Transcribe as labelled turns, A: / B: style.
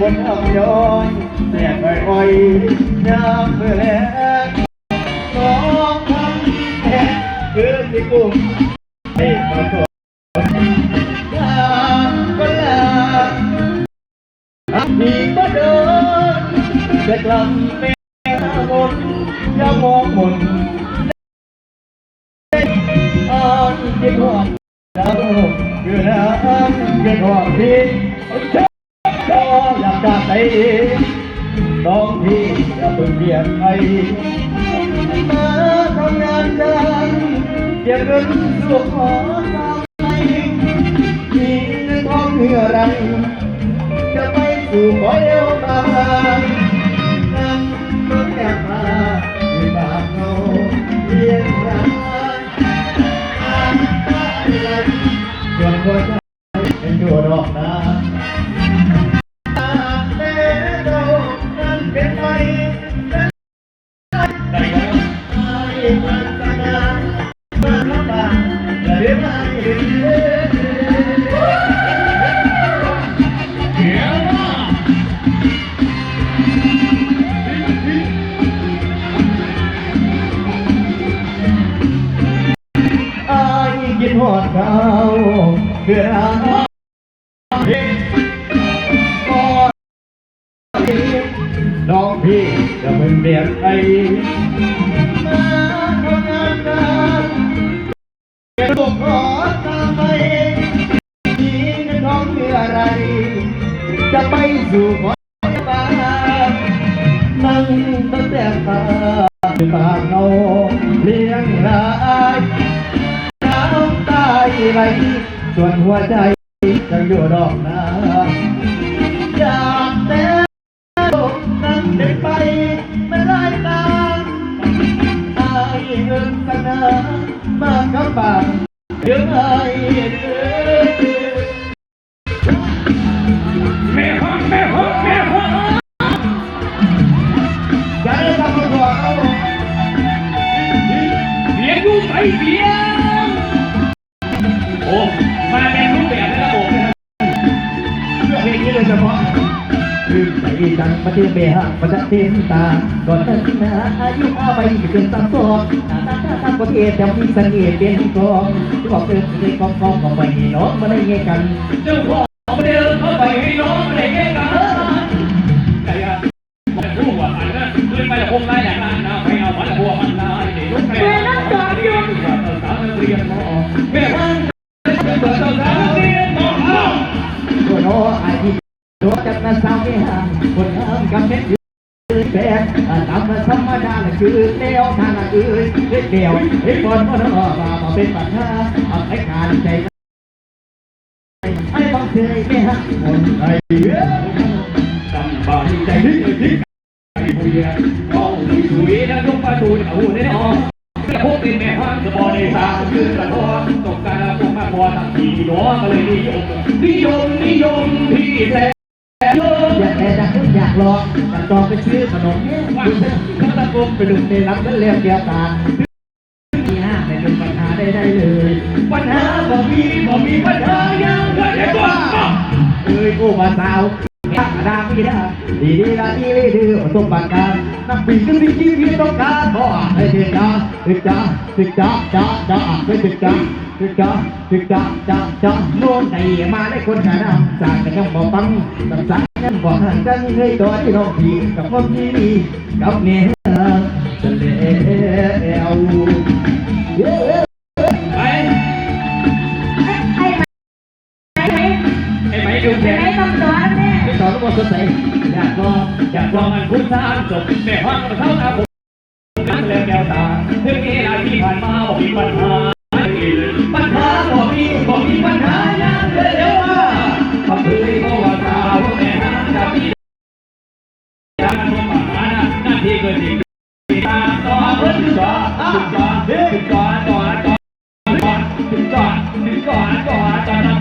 A: บนอ่ำย้อยแสบอ่อยๆยามเมื่อแลงน้องทำแทนคือที่กุ้งให้มาสนยาก็ลาที่ก็เดินจะกลับแม่หมดอย่ามองหมนอ่านที่หอดดาวคือน้ำเป็นหอดที่ อยากจะไปน้องพี่อย่าเพิ่งเปลี่ยนไปมาทำงานกันเก็บเงินสุขขอตามไปมีเงินทองเมื่อไรจะไปสู่ขอเอวตา เขาเพื่อหาเฮ้กอดน้องพี่จะเป็นเบียดไปมาทำงานกันเก็บลูกขอตามไปมีเงินทองเพื่ออะไร จะไปสู่ขอตานนั่งตั้งแต่ตาปาเงา ส่วนหัวใจยังอยู่ดอกนาอยากแต่โลกนั้นเป็นไปไม่ได้ตามอายเอินกันนามากับปากเรื่องไอ้เด้อ
B: แม่ฮะแม่ฮะแม่ฮะ
A: อย่าได้ทำมาก่อนเอา
B: เบียร์ดูไปเบียร์ มาเป็นรูปแบบในระบบนะครับ
A: เพื่อเพลงนี้โดยเฉพาะคือใจจังประเทเบหะประเทศตา ก่อนนั้นนะอายุอาไปไม่เกินสามสองหน้าตาตาประเทศจะมีเสน่ห์เป็นกองที่บอกเติมในกองกองของไปน้องมาได้ไงกัน
B: เจ้าพ่อเอาเดินเข้าไปให้น้องอะไรแก่กันแต่ยามันรู้ว่าอันนั้นคือไปละคงไล่แหล่งนั้นนะไปเอามันบัวมันนายเด็กลูกแม่สาวเรียนสาวเรียนหมอแม่ พันเปิดสาวเรียนหมอ
A: ตัวโน้ไอ้ที่ตัวจับนาสาวไม่ห่างคนงามกำเนิดยืนแปดตามมาธรรมดาละคือเลี้ยวทางละคือเลี้ยวเดียวไอ้บอลมันออกมาเป็นปัญหาเอาไอ้การใจไอ้บังเคยไม่ห่างคนไทย
B: จำบาดีใจที่ที่ไอ้ผู้เยี่ยมเอาลุยลุยนะยกประตูเอาแน่นอน พวกเป็นแม่ห้างจะบอในทางคือกระทอตกการตกมาพอตั้งทีน้องก็เลยนิยมนิยมนิยมพี่แท้ยม
A: อยากแค่จะขึ้นอยากลองอยากจองไปซื้อขนมเนี่ยดูเส้นข้าวตะกมไปดูในรับกันเรียบเดียวตาที่ห้าในเป็นปัญหาได้ได้เลย
B: ปัญหาบ่มีบ่มีปัญหายังเกิดได้บ้า
A: เอ้ยกูมาสาวทักดาพี่นะดีดีละดีเลยดื้อสมบัติการ นักบินก็มีชีวิตต้องการขอให้เด็กจ้าเด็กจ้าเด็กจ้าจ้าจ้าให้เด็กจ้าเด็กจ้าเด็กจ้าจ้าจ้าโน่นไหนมาได้คนขานำสั่งกันยังบอกฟังสั่งสั่งยังบอกหันกันเงยตัวที่น้องพี่กับพ่อพี่กับเมียจะเลว สดใสอยากลอง
B: อยากลองอันคุณสานจบแม่ห้างเขาตาผมนั่งเล่นแก้วตาถึงเวลาที่ผ่านมาบ่มีปัญหาปัญหาบ่มีบ่มีปัญหายังเดี๋ยวว่าทำเพื่อให้พ่อว่าสาวแม่ห้างจะมีการทำปัญหาหน้าที่เกิดสิ่งตาต่อเพิ่นต่อถึงก่อนถึงก่อนก่อนก่อนก่อนก่อนก่อนก่อน